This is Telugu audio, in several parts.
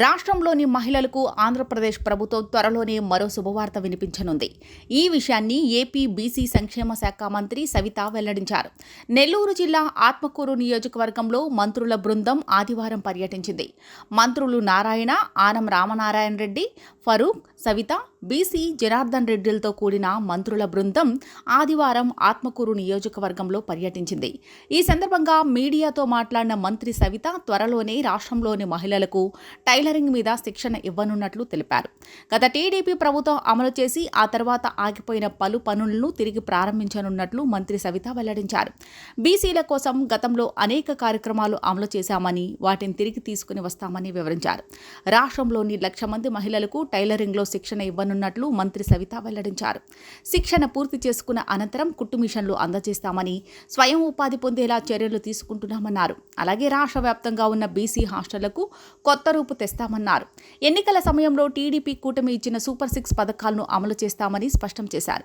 రాష్ట్రంలోని మహిళలకు ఆంధ్రప్రదేశ్ ప్రభుత్వం త్వరలోనే మరో శుభవార్త వినిపించనుంది. ఈ విషయాన్ని ఏపీ బీసీ సంక్షేమ శాఖ మంత్రి సవిత వెల్లడించారు. నెల్లూరు జిల్లా ఆత్మకూరు నియోజకవర్గంలో మంత్రుల బృందం ఆదివారం పర్యటించింది. మంత్రులు నారాయణ ఆనం రామనారాయణ రెడ్డి ఫరూక్ సవిత బీసీ జనార్దన్ రెడ్డిలతో కూడిన మంత్రుల బృందం ఆదివారం ఆత్మకూరు నియోజకవర్గంలో పర్యటించింది. ఈ సందర్భంగా మీడియాతో మాట్లాడిన మంత్రి సవిత త్వరలోనే రాష్ట్రంలోని మహిళలకు టైలరింగ్ మీద శిక్షణ ఇవ్వనున్నట్లు తెలిపారు. గత టీడీపీ ప్రభుత్వం అమలు చేసి ఆ తర్వాత ఆగిపోయిన పలు పనులను తిరిగి ప్రారంభించనున్నట్లు మంత్రి సవిత వెల్లడించారు. బీసీల కోసం గతంలో అనేక కార్యక్రమాలు అమలు చేశామని వాటిని తిరిగి తీసుకుని వస్తామని వివరించారు. రాష్ట్రంలోని లక్ష మంది మహిళలకు టైలరింగ్లో శిక్షణ ఇవ్వను ఇవ్వనున్నట్లు మంత్రి సవిత వెల్లడించారు. శిక్షణ పూర్తి చేసుకున్న అనంతరం కుట్టు మిషన్లు అందజేస్తామని స్వయం ఉపాధి పొందేలా చర్యలు తీసుకుంటున్నామన్నారు. అలాగే రాష్ట్ర వ్యాప్తంగా ఉన్న బీసీ హాస్టళ్ళకు కొత్త రూపు తెస్తామన్నారు. ఎన్నికల సమయంలో టీడీపీ కూటమి ఇచ్చిన సూపర్ సిక్స్ పథకాలను అమలు చేస్తామని స్పష్టం చేశారు.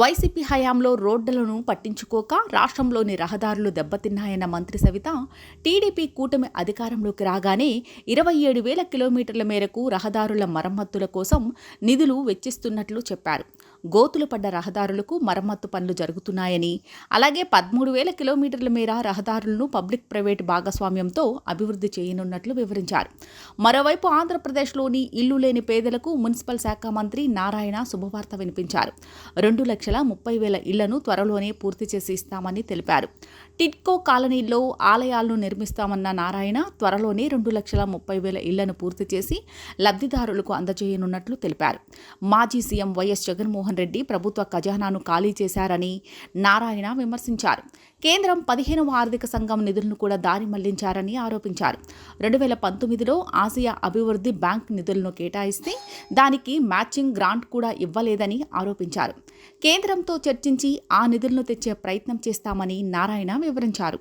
వైసీపీ హయాంలో రోడ్డులను పట్టించుకోక రాష్ట్రంలోని రహదారులు దెబ్బతిన్నాయన్న మంత్రి సవిత టీడీపీ కూటమి అధికారంలోకి రాగానే ఇరవై ఏడు వేల కిలోమీటర్ల మేరకు రహదారుల మరమ్మతుల కోసం నిధులు వెచ్చిస్తున్నట్లు చెప్పారు. గోతులు పడ్డ రహదారులకు మరమ్మత్తు పనులు జరుగుతున్నాయని అలాగే పదమూడు వేల కిలోమీటర్ల మేర రహదారులను పబ్లిక్ ప్రైవేట్ భాగస్వామ్యంతో అభివృద్ధి చేయనున్నట్లు వివరించారు. మరోవైపు ఆంధ్రప్రదేశ్లోని ఇల్లు లేని పేదలకు మున్సిపల్ శాఖ మంత్రి నారాయణ శుభవార్త వినిపించారు. రెండు లక్షల ముప్పై వేల ఇళ్ళను త్వరలోనే పూర్తి చేసి ఇస్తామని తెలిపారు. టిట్కో కాలనీల్లో ఆలయాలను నిర్మిస్తామన్న నారాయణ త్వరలోనే రెండు లక్షల ముప్పై వేల ఇళ్ళను పూర్తి చేసి లబ్ధిదారులకు అందజేయనున్నట్లు తెలిపారు. మాజీ C M Y S Jaganmohan Jaganmohan Reddy ప్రభుత్వ ఖజానాను ఖాళీ చేశారని నారాయణ విమర్శించారు. కేంద్రం పదిహేనవ ఆర్థిక సంఘం నిధులను కూడా దారి మళ్ళించారని ఆరోపించారు. రెండు వేల పంతొమ్మిదిలో ఆసియా అభివృద్ధి బ్యాంక్ నిధులను కేటాయిస్తే దానికి మ్యాచింగ్ గ్రాంట్ కూడా ఇవ్వలేదని ఆరోపించారు. కేంద్రంతో చర్చించి ఆ నిధులను తెచ్చే ప్రయత్నం చేస్తామని నారాయణ వివరించారు.